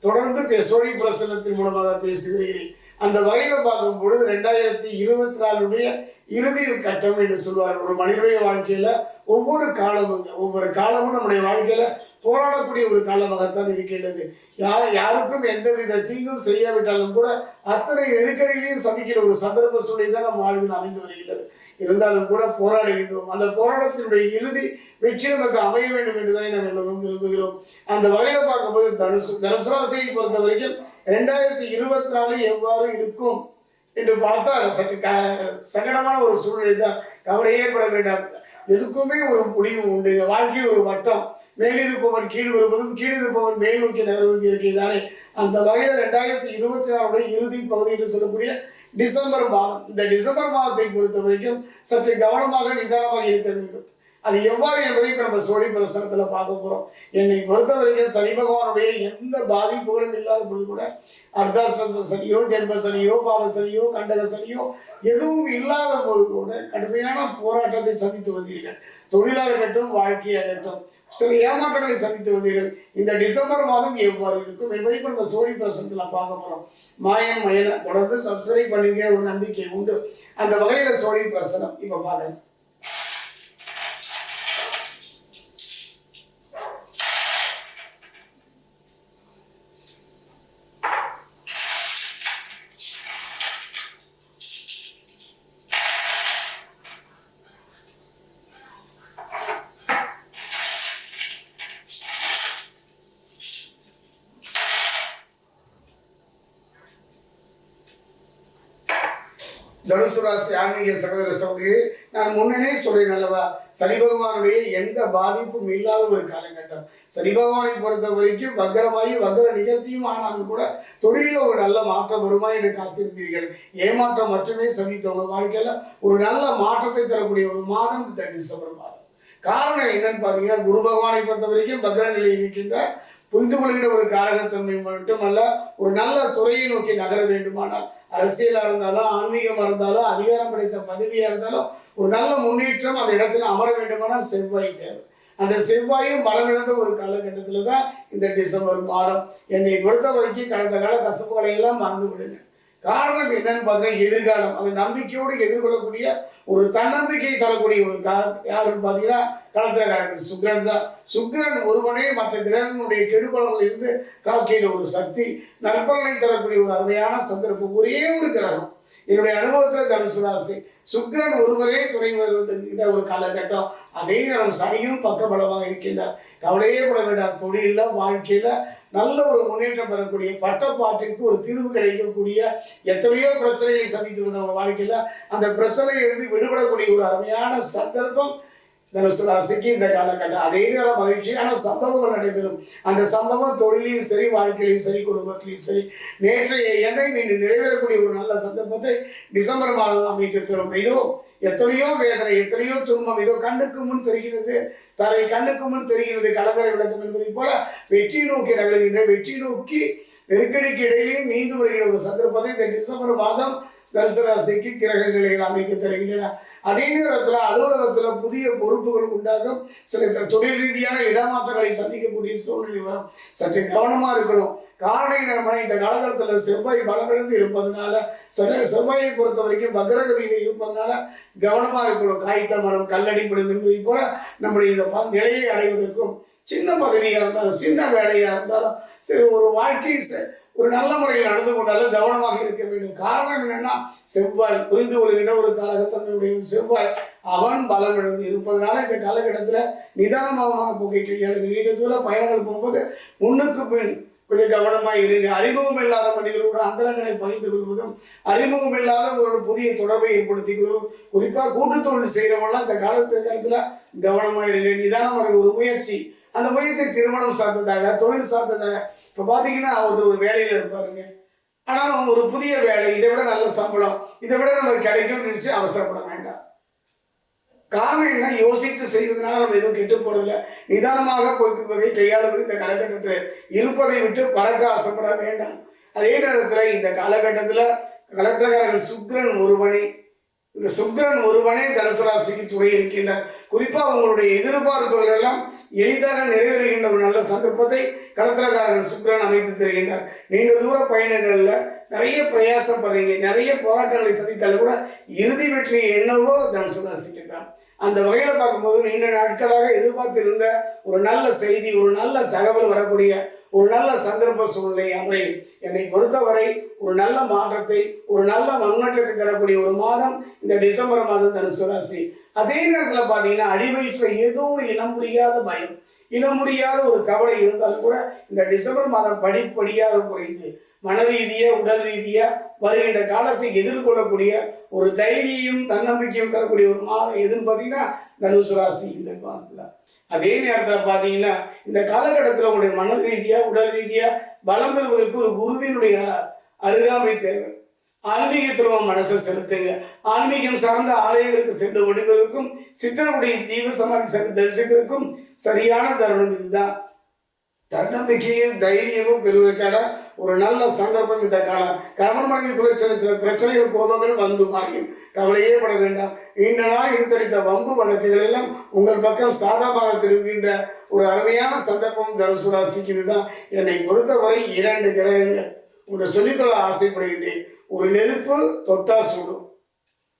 தொடர்ந்து பே- சோழி பிரசனத்தின் மூலமாக பேசுகிறீர்கள் அந்த வகையில் பார்க்கும் பொழுது ரெண்டாயிரத்தி இருபத்தி நாலுடைய இறுதி கட்டம் என்று சொல்வார். ஒரு மனிதனுடைய வாழ்க்கையில ஒவ்வொரு காலமும் ஒவ்வொரு காலமும் நம்முடைய வாழ்க்கையில போராடக்கூடிய ஒரு காலமாகத்தான் இருக்கின்றது. யார் யாருக்கும் எந்தவித தீங்கும் செய்யாவிட்டாலும் கூட அத்தனை நெருக்கடிகளையும் சந்திக்கிற ஒரு சந்தர்ப்ப சூழ்நிலை தான் நம் வாழ்வில் அமைந்து வருகின்றது. இருந்தாலும் கூட போராடுகின்றோம். அந்த போராட்டத்தினுடைய இறுதி வெற்றி நமக்கு அமைய வேண்டும் என்றுதான் நாம் எல்லோரும் விரும்புகிறோம். அந்த வகையில் பார்க்கும்போது தனுசு தனுசு ராசியை பொறுத்த வரைக்கும் ரெண்டாயிரத்தி இருபத்தி நாலு எவ்வாறு இருக்கும் என்று பார்த்தால் சற்று க சங்கடமான ஒரு சூழ்நிலை தான். கவலை பட வேண்டாம். எதுக்குமே ஒரு முடிவு உண்டு. வாழ்க்கை ஒரு வட்டம். மேலிருப்பவன் கீழ் வருவதும் கீழ் இருப்பவன் மேல் நோக்கி நகர்வதும் இருக்கிறதானே அந்த வகையில் ரெண்டாயிரத்தி இருபத்தி நாலுடைய இறுதி பகுதி என்று சொல்லக்கூடிய டிசம்பர் மாதம். இந்த டிசம்பர் மாதத்தை பொறுத்த வரைக்கும் சற்று கவனமாக நிதானமாக இருக்க வேண்டும். அது எவ்வாறு என்பதை இப்போ நம்ம சோழி பிரசனத்தில் பார்க்க போகிறோம் என்னை பொறுத்த வரைக்கும் சனி பகவானுடைய எந்த பாதிப்புகளும் இல்லாத பொழுது கூட அர்த்தாசிரம சனியோ ஜென்ம சனியோ பாத சனியோ கண்டக சனியோ எதுவும் இல்லாத பொழுது கூட கடுமையான போராட்டத்தை சந்தித்து வந்தீர்கள். தொழிலாக இருக்கட்டும் வாழ்க்கையாகட்டும் சில ஏமாற்றங்களை சந்தித்து வந்தீர்கள். இந்த டிசம்பர் மாதம் எவ்வாறு இருக்கும் என்பதை இப்போ நம்ம சோழி பிரசனத்தில் பார்க்க போகிறோம் மாயன் மயனை தொடர்ந்து சப்ஸ்கிரைப் பண்ணுங்க ஒரு நம்பிக்கை உண்டு. அந்த வகையில் சோழி பிரசனம் இப்போ பார்க்கலாம். தனுசு ராசி ஆன்மீக சகோதர சகோதரி நான் முன்னனே சொல்றேன் அல்லவா? சனி பகவானுடைய எந்த பாதிப்பும் இல்லாத ஒரு காலகட்டம். சனி பகவானை பொறுத்த வரைக்கும் பத்திரமாயி வக்கர நிகழ்த்தியும் ஆனாலும் கூட தொழிலில் ஒரு நல்ல மாற்றம் வருமா என்று காத்திருந்தீர்கள். ஏமாற்றம் மட்டுமே சந்தித்த உங்கள் வாழ்க்கையில ஒரு நல்ல மாற்றத்தை தரக்கூடிய ஒரு மாதம் இந்த டிசம்பர் மாதம் காரணம் என்னன்னு பார்த்தீங்கன்னா குரு பகவானை பொறுத்த வரைக்கும் பக்ர நிலையில் இருக்கின்ற புரிந்து கொள்கிற ஒரு காரகத்தன்மை மட்டுமல்ல ஒரு நல்ல துறையை நோக்கி நகர வேண்டுமானால் அரசியலா இருந்தாலும் ஆன்மீகமா இருந்தாலும் அதிகாரம் படைத்த பதவியா இருந்தாலும் ஒரு நல்ல முன்னேற்றம் அந்த இடத்துல அமர வேண்டுமானால் செவ்வாய் தேவை. அந்த செவ்வாயும் பலமிழந்த ஒரு காலகட்டத்தில் தான் இந்த டிசம்பர் மாதம். என்னை பொறுத்த வரைக்கும் கடந்த கால கசப்புகளை எல்லாம் மறந்து விடுங்க காரணம் என்னன்னு பார்த்தீங்கன்னா எதிர்காலம். அந்த நம்பிக்கையோடு எதிர்கொள்ளக்கூடிய ஒரு தன்னம்பிக்கை தரக்கூடிய ஒரு கா யாருன்னு பார்த்தீங்கன்னா களத்திரக்காரர்கள் சுக்கிரன் தான். சுக்கிரன் ஒருவனே மற்ற கிரகங்களுடைய கெடுபலங்களில் இருந்து காக்கிற ஒரு சக்தி நற்பலனை தரக்கூடிய ஒரு அருமையான சந்தர்ப்பம். ஒரே ஒரு கிரகம். என்னுடைய அனுபவத்தில் தனுசு ராசி. சுக்கிரன் ஒருவரே துணை வருகின்ற ஒரு காலகட்டம். அதே நேரம் சனியும் பக்கபலமாக இருக்கின்றார். கவலையே பட வேண்டாம். தொழிலில் வாழ்க்கையில் நல்ல ஒரு முன்னேற்றம் பெறக்கூடிய பட்டப்பாட்டிற்கு ஒரு தீர்வு கிடைக்கக்கூடிய எத்தனையோ பிரச்சனைகளை சந்தித்து வந்தவங்க வாழ்க்கையில் அந்த பிரச்சனையிலிருந்து விடுபடக்கூடிய ஒரு அருமையான சந்தர்ப்பம் தனுசு ராசிக்கு இந்த காலகட்டம். அதே நேரம் மகிழ்ச்சியான சம்பவங்கள் நடைபெறும். அந்த சம்பவம் தொழிலையும் சரி வாழ்க்கையிலையும் சரி குடும்பத்திலையும் சரி நேற்றைய எண்ணெய் மீண்டும் நிறைவேறக்கூடிய ஒரு நல்ல சந்தர்ப்பத்தை டிசம்பர் மாதம் அமைக்க தரும். இதோ எத்தனையோ வேதனை எத்தனையோ துன்பம் இதோ கண்ணுக்கு முன் தெரிகிறது. தரை கண்ணுக்கு முன் தெரிகிறது கலங்கரை விளக்கம் என்பதைப் போல வெற்றி நோக்கி நகர்கின்ற வெற்றி நோக்கி நெருக்கடிக்கு இடையிலேயும் மீந்து வருகிற ஒரு சந்தர்ப்பத்தை இந்த டிசம்பர் மாதம் தரிசராசிக்கு கிரகங்களை அமைக்க தருகின்றன. அதே நேரத்தில் அலுவலகத்தில் புதிய பொறுப்புகள் உண்டாகும். சில தொழில் ரீதியான இடமாற்றங்களை சந்திக்கக்கூடிய சூழ்நிலை வரும். சற்று கவனமாக இருக்கணும். காரணம் என்ன இந்த காலகட்டத்தில் செவ்வாய் பலமிழந்து இருப்பதனால சில செவ்வாயை பொறுத்த வரைக்கும் பக்ரகதியில் இருப்பதனால கவனமாக இருக்கணும். காய்த்த மரம் கல்லடிப்படும் என்பதை போல நம்முடைய இந்த நிலையை அடைவதற்கும் சின்ன பதவியாக இருந்தாலும் சின்ன வேலையாக இருந்தாலும் சரி ஒரு வாழ்க்கை ஒரு நல்ல முறையில் நடந்து கொண்டாலும் கவனமாக இருக்க வேண்டும். காரணம் என்னன்னா செவ்வாய் புரிந்து கொள்கின்ற ஒரு காலகட்டத்தினுடைய செவ்வாய் அவன் பலம் இழந்து இருப்பதனால இந்த காலகட்டத்தில் நிதானமாக போக்கை கையாளுங்கள் நீண்ட தூர பயணங்கள் போகும்போது முன்னுக்கு பின் கொஞ்சம் கவனமாக இருங்க. அறிமுகம் இல்லாத மனிதர்களோட அந்தரங்களை பகிர்ந்து கொள்வதும் அறிமுகம் இல்லாத ஒரு புதிய தொடர்பை ஏற்படுத்திக் கொள்வதும் குறிப்பாக கூட்டு தொழில் செய்கிறவங்களாம் இந்த காலத்து காலத்தில் கவனமாக இருங்க. நிதானமாக ஒரு முயற்சி. அந்த முயற்சி திருமணம் சார்ந்ததாக தொழில் சார்ந்ததாக இப்போ பார்த்தீங்கன்னா ஒருத்தர் ஒரு வேலையில் இருப்பாருங்க ஆனாலும் ஒரு புதிய வேலை இதை விட நல்ல சம்பளம் இதை விட நமக்கு கிடைக்கும்னு நினச்சி அவசரப்பட வேண்டாம். காரணம் என்ன? யோசித்து செய்வதனால நம்ம எதுவும் கெட்டு போகிறதில்ல நிதானமாக போய்க்குவதை கையாளுவது இந்த காலகட்டத்தில் இருப்பதை விட்டு பறக்க ஆசைப்பட வேண்டாம். அதே நேரத்தில் இந்த காலகட்டத்தில் கலத்திரக்காரர்கள் சுக்ரன் ஒருவனே இந்த சுக்ரன் ஒருவனே தனுசு ராசிக்கு துணை இருக்கின்றார். குறிப்பாக உங்களுடைய எதிர்பார்ப்புகள் எல்லாம் எளிதாக நிறைவேறுகின்ற ஒரு நல்ல சந்தர்ப்பத்தை கடத்திரக்காரர்கள் சுக்ரன் அமைத்து தருகின்றார். நீண்ட தூர பயணங்களில் நிறைய பிரயாசப்படுறீங்க நிறைய போராட்டங்களை சந்தித்தாலும் கூட இறுதி வெற்றி என்னவோ தனுசு ராசிக்கு தான் அந்த வகையில் பார்க்கும்போது நீண்ட நாட்களாக எதிர்பார்த்திருந்த ஒரு நல்ல செய்தி ஒரு நல்ல தகவல் வரக்கூடிய ஒரு நல்ல சந்தர்ப்ப சூழ்நிலை அமையும். என்னை பொறுத்தவரை ஒரு நல்ல மாற்றத்தை ஒரு நல்ல முன்னேற்றத்தை தரக்கூடிய ஒரு மாதம் இந்த டிசம்பர் மாதம் தனுசு ராசி அதே நேரத்தில் பார்த்தீங்கன்னா அடிவயிற்றில் ஏதோ ஒரு இனம் புரியாத பயம். இனம் முடியாத ஒரு கவலை இருந்தாலும் கூட இந்த டிசம்பர் மாதம் படிப்படியாக குறைந்து மன ரீதியாக உடல் ரீதியாக வருகின்ற காலத்தை எதிர்கொள்ளக்கூடிய ஒரு தைரியம் தன்னம்பிக்கையும் தரக்கூடிய ஒரு மாதம் எதுன்னு பார்த்தீங்கன்னா தனுசு ராசி இந்த மாதத்தில். அதே நேரத்தில் பார்த்தீங்கன்னா இந்த காலகட்டத்தில் உங்களுடைய மன ரீதியாக உடல் ரீதியாக பலம் பெறுவதற்கு ஒரு குருவினுடைய அருகாமை தேவை. ஆன்மீகத்தில் மனசை செலுத்துங்க. ஆன்மீகம் சார்ந்த ஆலயங்களுக்கு சென்று ஒழிவதற்கும் சித்தனுடைய ஜீவ சமாதி சென்று தரிசிப்பதற்கும் சரியான தருணம் இதுதான். தன்னம்பிக்கையும் தைரியமும் பெறுவதற்கான ஒரு நல்ல சந்தர்ப்பம் இந்த காலம். கணவன் மனைவிக்குள்ள சில சில பிரச்சனைகள் கோபங்கள் வந்து மறையும் கவலையே பட வேண்டாம். நீண்ட நாள் இழுத்தடித்த வம்பு வழக்குகள் எல்லாம் உங்கள் பக்கம் சாதகமாக திரும்புகின்ற ஒரு அருமையான சந்தர்ப்பம் தனுசு ராசிக்கு இதுதான். என்னை பொறுத்தவரை இரண்டு கிரகங்கள். உங்களை சொல்லிக்கொள்ள ஆசைப்படுகின்றேன். ஒரு நெருப்பு தொட்டா சுடும்.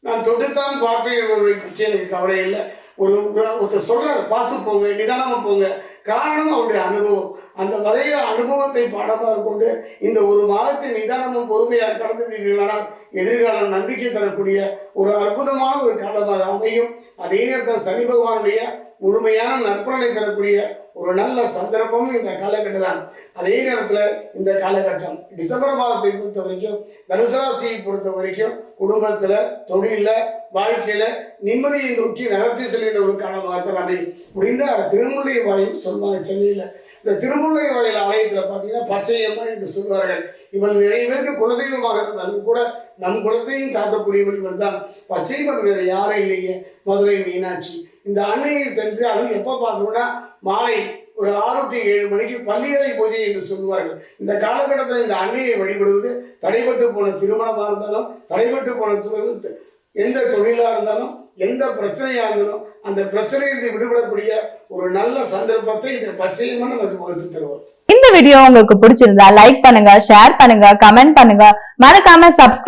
நான் தொட்டுத்தான் பார்ப்பேன் என்பதை பற்றி எனக்கு கவலை இல்லை. ஒரு ஒருத்தர் சொல்கிறார் பார்த்து போங்க நிதானமாக போங்க. காரணம் அவருடைய அனுபவம். அந்த வகையில் அனுபவத்தை பாடமாக கொண்டு இந்த ஒரு மாதத்தை நிதானமும் பொறுமையாக கடந்து விடுவீர்களானால் எதிர்காலம் நம்பிக்கை தரக்கூடிய ஒரு அற்புதமான ஒரு காலமாக அமையும். அதே நேரத்தில் சனி பகவானுடைய முழுமையான நற்பலனை தரக்கூடிய ஒரு நல்ல சந்தர்ப்பமும் இந்த காலகட்டம் தான் அதே நேரத்தில் இந்த காலகட்டம். டிசம்பர் மாதத்தை பொறுத்த வரைக்கும் தனுசராசியை பொறுத்த வரைக்கும் குடும்பத்தில் தொழிலில் வாழ்க்கையில் நிம்மதியை நோக்கி நகர்த்தி செல்கின்ற ஒரு காலமாகத்தான் அதை. முடிந்த திருமுல்லை வாயில் சொல்வாங்க சென்னையில். இந்த திருமுல்லை வாயில் ஆலயத்தில் பார்த்தீங்கன்னா பச்சையம்மன் என்று சொல்வார்கள். இவள் நிறைய பேருக்கு குலதெய்வமாக இருந்தாலும் கூட நம் குலத்தையும் காக்கக்கூடியவள் இவள் தான் பச்சையம்மன் வேறு யாரும் இல்லையே. மதுரை மீனாட்சி. இந்த அன்னையை சென்று அதுவும் எப்போ பார்க்கணும்னா மாலை ஒரு ஆறு டு ஏழு மணிக்கு பள்ளியறை பூஜை என்று சொல்லுவார்கள். இந்த காலகட்டத்தில் இந்த அன்னையை வழிபடுவது தடைபட்டு போன திருமணமாக இருந்தாலும் தடைபட்டு போன துறை எந்த தொழிலாக இருந்தாலும் எந்த பிரச்சனையாக இருந்தாலும் அந்த பிரச்சனையிலிருந்து விடுபடக்கூடிய ஒரு நல்ல சந்தர்ப்பத்தை இந்த பச்சையம்மன் நமக்கு வகுத்து தருவார். இந்த வீடியோ உங்களுக்கு பிடிச்சிருந்தா லைக் பண்ணுங்க ஷேர் பண்ணுங்க கமெண்ட் பண்ணுங்க. மறக்காம சப்ஸ்கிரைப்